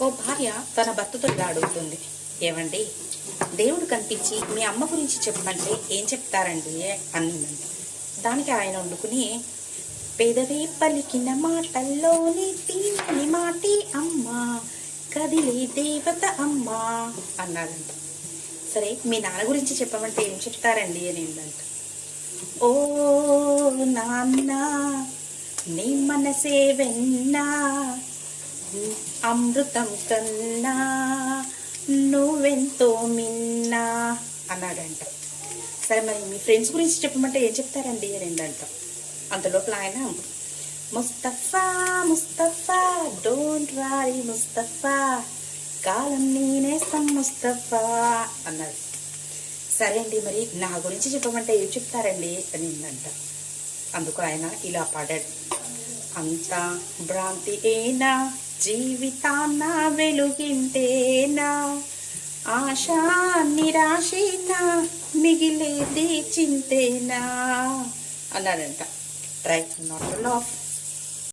ఓ భార్య తన భర్తతో ఇలా అడుగుతుంది ఏమండి దేవుడు కనిపించి మీ అమ్మ గురించి చెప్పమంటే ఏం చెప్తారండి? అన్నిందంట దానికి ఆయన వండుకుని పెదవి పలికిన మాటల్లోని తీయని మాటి అమ్మ కదిలే దేవత అమ్మ అన్నాడంట. సరే మీ నాన్న గురించి చెప్పమంటే ఏం చెప్తారండి? అని ఏంటంట ఓ నాన్న నీ మనసే వెన్నా అమృతం కన్నా నువ్వెంతో మిన్నా అన్నాడంట. సరే మరి మీ ఫ్రెండ్స్ గురించి చెప్పమంటే ఏం చెప్తారండి అని అంట అంత లోపల ఆయన ముస్తఫా ముస్తఫా డోంట్ వారీ ముస్తఫా కాలం నేనేస్తాం ముస్తఫా అన్నాడు. సరే అండి మరి నా గురించి చెప్పమంటే ఏం చెప్తారండి అని అంట అందుకు ఆయన ఇలా పాడాడు. అంతా భ్రాంతి ఏనా జీవితాన్న వెలుగింటేనా ఆశ నిరాశేన మిగిలేది చింతేనా? అన్నాడంట ట్రై నాట్ లాఫ్